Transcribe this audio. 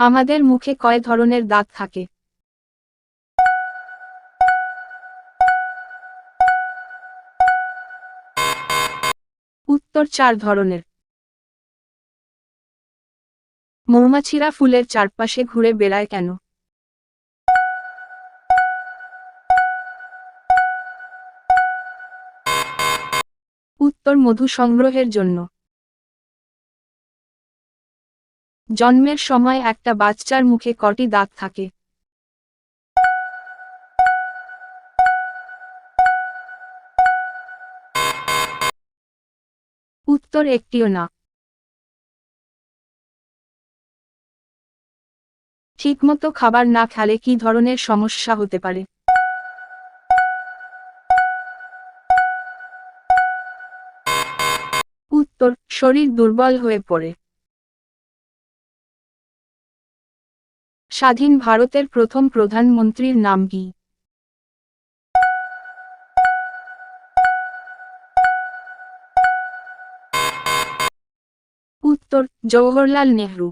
আমাদের মুখে কয় ধরনের দাঁত থাকে? উত্তর চার ধরনের। মৌমাছিরা ফুলের চারপাশে ঘুরে বেড়ায় কেন? উত্তর মধু সংগ্রহের জন্য। জন্মের সময় একটা বাচ্চার মুখে কটি দাঁত থাকে? উত্তর একটিও না। ঠিকমতো খাবার না খেলে কি ধরনের সমস্যা হতে পারে? উত্তর, শরীর দুর্বল হয়ে পড়ে। স্বাধীন ভারতের প্রথম প্রধানমন্ত্রীর নাম কি? উত্তর জওহরলাল নেহরু।